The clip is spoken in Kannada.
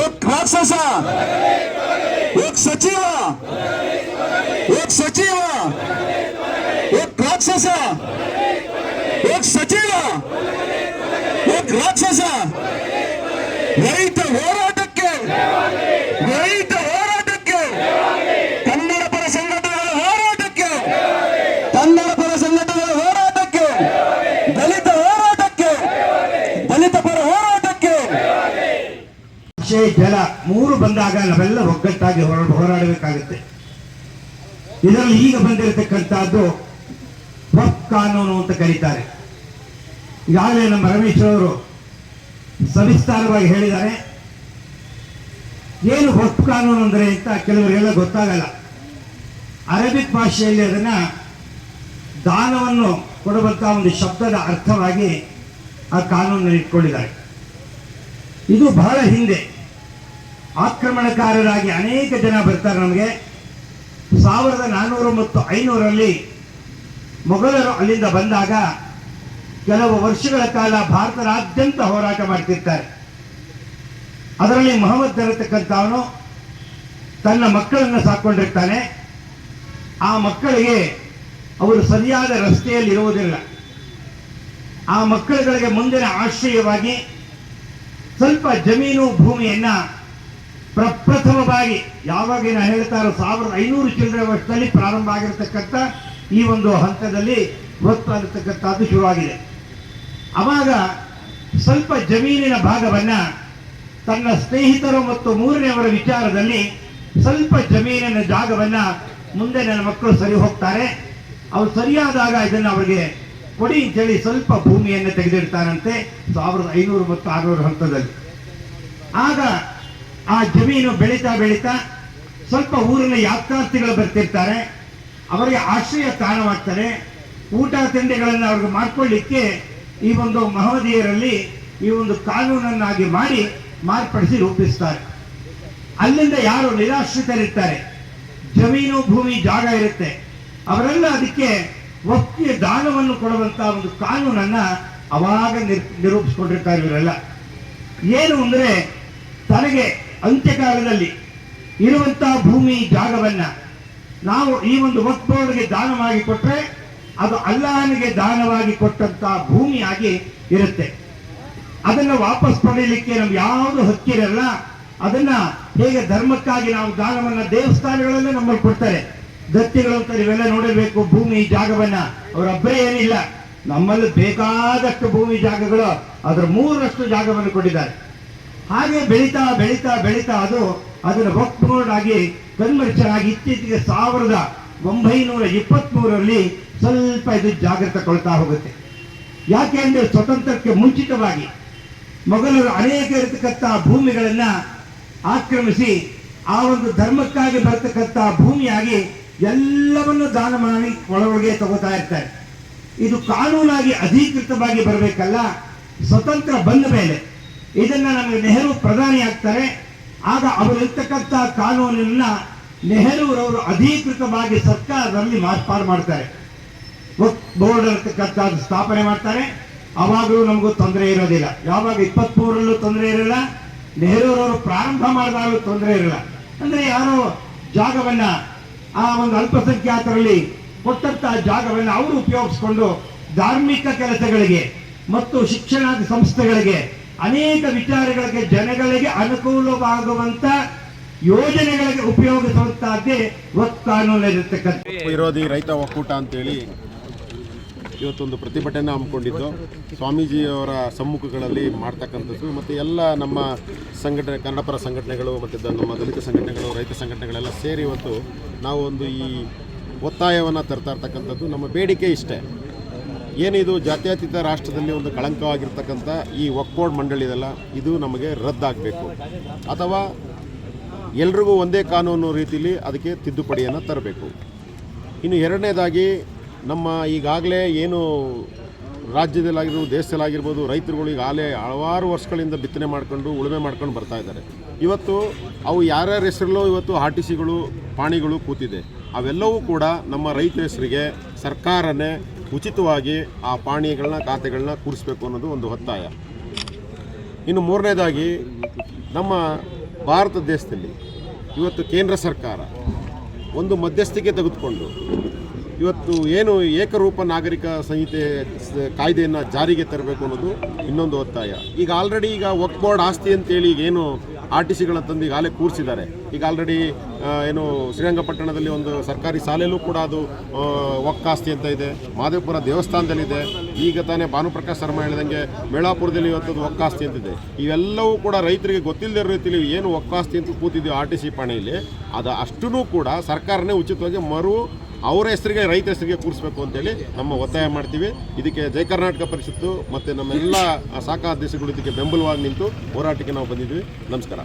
एक राक्षस एक सचिव एक सचिव एक राक्षस एक सचिव एक राक्षस। तो ಹೋರಾಟ ಬಂದಾಗ ನಾವೆಲ್ಲ ಒಗ್ಗಟ್ಟಾಗಿ ಹೊರ ಹೋರಾಡಬೇಕಾಗುತ್ತೆ. ಇದರಲ್ಲಿ ಈಗ ಬಂದಿರತಕ್ಕಂಥದ್ದು ವಕ್ ಕಾನೂನು ಅಂತ ಕರೀತಾರೆ. ಈಗಾಗಲೇ ನಮ್ಮ ರಮೇಶ್ ಅವರು ಸವಿಸ್ತಾರವಾಗಿ ಹೇಳಿದ್ದಾರೆ. ಏನು ವಕ್ ಕಾನೂನು ಅಂದರೆ ಅಂತ ಕೆಲವರಿಗೆಲ್ಲ ಗೊತ್ತಾಗಲ್ಲ. ಅರೇಬಿಕ್ ಭಾಷೆಯಲ್ಲಿ ಅದನ್ನ ದಾನವನ್ನು ಕೊಡುವಂತಹ ಒಂದು ಶಬ್ದದ ಅರ್ಥವಾಗಿ ಆ ಕಾನೂನನ್ನು ಇಟ್ಕೊಂಡಿದ್ದಾರೆ. ಇದು ಬಹಳ ಹಿಂದೆ. ಆಕ್ರಮಣಕಾರರಾಗಿ ಅನೇಕ ಜನ ಬರ್ತಾರೆ ನಮಗೆ. ಸಾವಿರದ ನಾನ್ನೂರು ಮತ್ತು ಐನೂರಲ್ಲಿ ಮೊಘಲರು ಅಲ್ಲಿಂದ ಬಂದಾಗ ಕೆಲವು ವರ್ಷಗಳ ಕಾಲ ಭಾರತದಾದ್ಯಂತ ಹೋರಾಟ ಮಾಡ್ತಿರ್ತಾರೆ. ಅದರಲ್ಲಿ ಮೊಹಮ್ಮದ್ ಇರತಕ್ಕಂಥವನು ತನ್ನ ಮಕ್ಕಳನ್ನು ಸಾಕೊಂಡಿರ್ತಾನೆ. ಆ ಮಕ್ಕಳಿಗೆ ಅವರು ಸರಿಯಾದ ರಸ್ತೆಯಲ್ಲಿ ಇರುವುದಿಲ್ಲ. ಆ ಮಕ್ಕಳುಗಳಿಗೆ ಮುಂದಿನ ಆಶ್ರಯವಾಗಿ ಸ್ವಲ್ಪ ಜಮೀನು ಭೂಮಿಯನ್ನ ಪ್ರಪ್ರಥಮವಾಗಿ ಯಾವಾಗ ನಾ ಹೇಳ್ತಾರೋ ಸಾವಿರದ ಐನೂರು ಚಿಲ್ಲರೆ ವರ್ಷದಲ್ಲಿ ಪ್ರಾರಂಭ ಆಗಿರತಕ್ಕಂಥ ಈ ಒಂದು ಹಂತದಲ್ಲಿ ಒತ್ತಾಗಿರ್ತಕ್ಕಂಥದ್ದು ಶುರುವಾಗಿದೆ. ಅವಾಗ ಸ್ವಲ್ಪ ಜಮೀನಿನ ಭಾಗವನ್ನ ತನ್ನ ಸ್ನೇಹಿತರು ಮತ್ತು ಮೂರನೆಯವರ ವಿಚಾರದಲ್ಲಿ ಸ್ವಲ್ಪ ಜಮೀನಿನ ಜಾಗವನ್ನ ಮುಂದೆ ನನ್ನ ಮಕ್ಕಳು ಸರಿ ಹೋಗ್ತಾರೆ. ಅವ್ರು ಸರಿಯಾದಾಗ ಇದನ್ನು ಅವರಿಗೆ ಕೊಡಿ ಅಂತೇಳಿ ಸ್ವಲ್ಪ ಭೂಮಿಯನ್ನು ತೆಗೆದಿಡ್ತಾರಂತೆ ಸಾವಿರದ ಐನೂರು ಮತ್ತು ಆರುನೂರು ಹಂತದಲ್ಲಿ. ಆಗ ಆ ಜಮೀನು ಬೆಳೀತಾ ಬೆಳೀತಾ ಸ್ವಲ್ಪ ಊರಿನ ಯಾತ್ರಾರ್ಥಿಗಳು ಬರ್ತಿರ್ತಾರೆ. ಅವರಿಗೆ ಆಶ್ರಯ ತಾಣವಾಗ್ತಾರೆ ಊಟ ತಿಂಡಿಗಳನ್ನು ಅವ್ರಿಗೆ ಮಾಡ್ಕೊಳ್ಳಿಕ್ಕೆ ಈ ಒಂದು ಮಹೋದಯರಲ್ಲಿ ಈ ಒಂದು ಕಾನೂನನ್ನಾಗಿ ಮಾಡಿ ಮಾರ್ಪಡಿಸಿ ರೂಪಿಸ್ತಾರೆ. ಅಲ್ಲಿಂದ ಯಾರು ನಿರಾಶ್ರಿತರಿರ್ತಾರೆ? ಜಮೀನು ಭೂಮಿ ಜಾಗ ಇರುತ್ತೆ. ಅವರೆಲ್ಲ ಅದಕ್ಕೆ ಒಪ್ಪಿಗೆ ದಾನವನ್ನು ಕೊಡುವಂತ ಒಂದು ಕಾನೂನನ್ನ ಅವಾಗ ನಿರ್, ನಿರೂಪಿಸ್ಕೊಂಡಿರ್ತಾರೆ ಇವರೆಲ್ಲ. ಏನು ಅಂದ್ರೆ ತನಗೆ ಅಂತ್ಯಕಾಲದಲ್ಲಿ ಇರುವಂತಹ ಭೂಮಿ ಜಾಗವನ್ನ ನಾವು ಈ ಒಂದು ಬೋರ್ಡ್ಗೆ ದಾನವಾಗಿ ಕೊಟ್ಟರೆ ಅದು ಅಲ್ಲಾಹನಿಗೆ ದಾನವಾಗಿ ಕೊಟ್ಟಂತಹ ಭೂಮಿಯಾಗಿ ಇರುತ್ತೆ. ಅದನ್ನು ವಾಪಸ್ ಪಡೆಯಲಿಕ್ಕೆ ನಮ್ಗೆ ಯಾವುದು ಹಕ್ಕಿರಲ್ಲ, ಅದನ್ನ ಹೇಗೆ ಧರ್ಮಕ್ಕಾಗಿ ನಾವು ದಾನವನ್ನ ದೇವಸ್ಥಾನಗಳಲ್ಲೇ ನಮ್ಮಲ್ಲಿ ಕೊಡ್ತಾರೆ. ದತ್ತಿಗಳು ಅಂತ ನೀವೆಲ್ಲ ನೋಡಬೇಕು ಭೂಮಿ ಜಾಗವನ್ನ. ಅವರೊಬ್ಬರೇ ಏನಿಲ್ಲ. ನಮ್ಮಲ್ಲಿ ಬೇಕಾದಷ್ಟು ಭೂಮಿ ಜಾಗಗಳು, ಅದರ ಮೂರರಷ್ಟು ಜಾಗವನ್ನು ಕೊಟ್ಟಿದ್ದಾರೆ. ಹಾಗೆ ಬೆಳೀತಾ ಬೆಳೀತಾ ಬೆಳೀತಾ ಅದು ಅದನ್ನು ವಕ್ಫ್ ಬೋರ್ಡ್ ಆಗಿ ಕನ್ವರ್ಷನ್ ಇತ್ತೀಚೆಗೆ ಸಾವಿರದ ಒಂಬೈನೂರ ಇಪ್ಪತ್ಮೂರರಲ್ಲಿ ಸ್ವಲ್ಪ ಇದು ಜಾಗೃತಗೊಳ್ತಾ ಹೋಗುತ್ತೆ. ಯಾಕೆ ಅಂದರೆ ಸ್ವತಂತ್ರಕ್ಕೆ ಮುಂಚಿತವಾಗಿ ಮೊಘಲರು ಅನೇಕ ಇರತಕ್ಕಂಥ ಭೂಮಿಗಳನ್ನ ಆಕ್ರಮಿಸಿ ಆ ಒಂದು ಧರ್ಮಕ್ಕಾಗಿ ಬರತಕ್ಕಂಥ ಭೂಮಿಯಾಗಿ ಎಲ್ಲವನ್ನು ದಾನ ಮಾಡಿ ಒಳಗೊಳಗೆ ತಗೋತಾ ಇರ್ತಾರೆ. ಇದು ಕಾನೂನಾಗಿ ಅಧಿಕೃತವಾಗಿ ಬರಬೇಕಲ್ಲ, ಸ್ವತಂತ್ರ ಬಂದ ಮೇಲೆ. ಇದನ್ನ ನಮಗೆ ನೆಹರು ಪ್ರಧಾನಿ ಆಗ್ತಾರೆ. ಆಗ ಅವರಿರ್ತಕ್ಕಂಥ ಕಾನೂನನ್ನ ನೆಹರೂರವರು ಅಧಿಕೃತವಾಗಿ ಸರ್ಕಾರದಲ್ಲಿ ಮಾರ್ಪಾಡು ಮಾಡ್ತಾರೆ. ಬೋರ್ಡ್ ಇರ್ತಕ್ಕಂಥ ಸ್ಥಾಪನೆ ಮಾಡ್ತಾರೆ. ಅವಾಗಲೂ ನಮಗೂ ತೊಂದರೆ ಇರೋದಿಲ್ಲ. ಯಾವಾಗ ಇಪ್ಪತ್ಮೂರಲ್ಲೂ ತೊಂದರೆ ಇರಲ್ಲ, ನೆಹರೂರವರು ಪ್ರಾರಂಭ ಮಾಡಿದಾಗಲೂ ತೊಂದರೆ ಇರಲ್ಲ. ಅಂದ್ರೆ ಯಾರೋ ಜಾಗವನ್ನ ಆ ಒಂದು ಅಲ್ಪಸಂಖ್ಯಾತರಲ್ಲಿ ಕೊಟ್ಟಂತಹ ಜಾಗವನ್ನ ಅವರು ಉಪಯೋಗಿಸ್ಕೊಂಡು ಧಾರ್ಮಿಕ ಕೆಲಸಗಳಿಗೆ ಮತ್ತು ಶಿಕ್ಷಣ ಸಂಸ್ಥೆಗಳಿಗೆ ಅನೇಕ ವಿಚಾರಗಳಿಗೆ ಜನಗಳಿಗೆ ಅನುಕೂಲವಾಗುವಂತ ಯೋಜನೆಗಳಿಗೆ ಉಪಯೋಗಿಸುವಂತಹದ್ದೇ ವಕ್ಫ್ ಕಾನೂನಿರತಕ್ಕಂಥ ವಿರೋಧಿ ರೈತ ಒಕ್ಕೂಟ ಅಂತೇಳಿ ಇವತ್ತೊಂದು ಪ್ರತಿಭಟನೆ ಹಮ್ಮಿಕೊಂಡಿದ್ದು. ಸ್ವಾಮೀಜಿಯವರ ಸಮ್ಮುಖಗಳಲ್ಲಿ ಮಾಡ್ತಕ್ಕಂಥದ್ದು ಮತ್ತು ಎಲ್ಲ ನಮ್ಮ ಸಂಘಟನೆ, ಕನ್ನಡಪರ ಸಂಘಟನೆಗಳು ಮತ್ತು ನಮ್ಮ ದಲಿತ ಸಂಘಟನೆಗಳು, ರೈತ ಸಂಘಟನೆಗಳೆಲ್ಲ ಸೇರಿ ಇವತ್ತು ನಾವು ಒಂದು ಈ ಒತ್ತಾಯವನ್ನು ತರ್ತಾ ಇರ್ತಕ್ಕಂಥದ್ದು ನಮ್ಮ ಬೇಡಿಕೆ ಇಷ್ಟೇ. ಏನಿದು? ಜಾತ್ಯತೀತ ರಾಷ್ಟ್ರದಲ್ಲಿ ಒಂದು ಕಳಂಕವಾಗಿರ್ತಕ್ಕಂಥ ಈ ಒಕ್ಕೋಡ್ ಮಂಡಳಿ ಇದೆಲ್ಲ, ಇದು ನಮಗೆ ರದ್ದಾಗಬೇಕು. ಅಥವಾ ಎಲ್ರಿಗೂ ಒಂದೇ ಕಾನೂನು ರೀತಿಯಲ್ಲಿ ಅದಕ್ಕೆ ತಿದ್ದುಪಡಿಯನ್ನು ತರಬೇಕು. ಇನ್ನು ಎರಡನೇದಾಗಿ, ನಮ್ಮ ಈಗಾಗಲೇ ಏನು ರಾಜ್ಯದಲ್ಲಾಗಿರ್ಬೋದು, ದೇಶದಲ್ಲಾಗಿರ್ಬೋದು, ರೈತರುಗಳು ಈಗಾಗಲೇ ಹಲವಾರು ವರ್ಷಗಳಿಂದ ಬಿತ್ತನೆ ಮಾಡ್ಕೊಂಡು, ಉಳುಮೆ ಮಾಡ್ಕೊಂಡು ಬರ್ತಾ ಇದ್ದಾರೆ. ಇವತ್ತು ಅವು ಯಾರ್ಯಾರ ಹೆಸರಲ್ಲೋ ಇವತ್ತು ಆರ್ ಟಿ ಸಿಗಳು ಪಾಣಿಗಳು ಕೂತಿದೆ. ಅವೆಲ್ಲವೂ ಕೂಡ ನಮ್ಮ ರೈತರ ಹೆಸರಿಗೆ ಸರ್ಕಾರನೇ ಉಚಿತವಾಗಿ ಆ ಪಾಣಿಗಳನ್ನ ಖಾತೆಗಳನ್ನ ಕೂಡಿಸ್ಬೇಕು ಅನ್ನೋದು ಒಂದು ಒತ್ತಾಯ. ಇನ್ನು ಮೂರನೇದಾಗಿ, ನಮ್ಮ ಭಾರತ ದೇಶದಲ್ಲಿ ಇವತ್ತು ಕೇಂದ್ರ ಸರ್ಕಾರ ಒಂದು ಮಧ್ಯಸ್ಥಿಕೆ ತೆಗೆದುಕೊಂಡು ಇವತ್ತು ಏನು ಏಕರೂಪ ನಾಗರಿಕ ಸಂಹಿತೆ ಕಾಯ್ದೆಯನ್ನು ಜಾರಿಗೆ ತರಬೇಕು ಅನ್ನೋದು ಇನ್ನೊಂದು ಒತ್ತಾಯ. ಈಗ ಆಲ್ರೆಡಿ ಈಗ ವಕ್ ಬೋರ್ಡ್ ಆಸ್ತಿ ಅಂತೇಳಿ ಈಗ ಏನು ಆರ್ ಟಿ ಸಿಗಳನ್ನ ತಂದು ಈಗಾಗಲೇ ಕೂರಿಸಿದ್ದಾರೆ. ಈಗ ಆಲ್ರೆಡಿ ಏನು ಶ್ರೀರಂಗಪಟ್ಟಣದಲ್ಲಿ ಒಂದು ಸರ್ಕಾರಿ ಶಾಲೆಯಲ್ಲೂ ಕೂಡ ಅದು ಒಕ್ಕಾಸ್ತಿ ಅಂತ ಇದೆ. ಮಾದೇವಪುರ ದೇವಸ್ಥಾನದಲ್ಲಿದೆ. ಈಗ ತಾನೇ ಭಾನುಪ್ರಕಾಶ್ ಶರ್ಮಾ ಹೇಳಿದಂಗೆ ಮೇಳಾಪುರದಲ್ಲಿ ಇವತ್ತದ್ದು ಒಕ್ಕಾಸ್ತಿ ಅಂತಿದೆ ಇವೆಲ್ಲವೂ ಕೂಡ ರೈತರಿಗೆ ಗೊತ್ತಿಲ್ಲದ ರೀತಿಯಲ್ಲಿ ಏನು ಒಕ್ಕಾಸ್ತಿ ಅಂತ ಕೂತಿದ್ದೀವಿ ಆರ್ ಟಿ ಸಿ ಪಾಣಿಯಲ್ಲಿ. ಅದು ಅಷ್ಟೂ ಕೂಡ ಸರ್ಕಾರನೇ ಉಚಿತವಾಗಿ ಮರು ಅವರ ಹೆಸರಿಗೆ ರೈತ ಹೆಸರಿಗೆ ಕೂರಿಸ್ಬೇಕು ಅಂತೇಳಿ ನಮ್ಮ ಒತ್ತಾಯ ಮಾಡ್ತೀವಿ. ಇದಕ್ಕೆ ಜಯ ಕರ್ನಾಟಕ ಪರಿಷತ್ತು ಮತ್ತು ನಮ್ಮೆಲ್ಲ ಸಾಕಾ ಅಧ್ಯಕ್ಷಗಳು ಇದಕ್ಕೆ ಬೆಂಬಲವಾಗಿ ನಿಂತು ಹೋರಾಟಕ್ಕೆ ನಾವು ಬಂದಿದ್ದೀವಿ. ನಮಸ್ಕಾರ.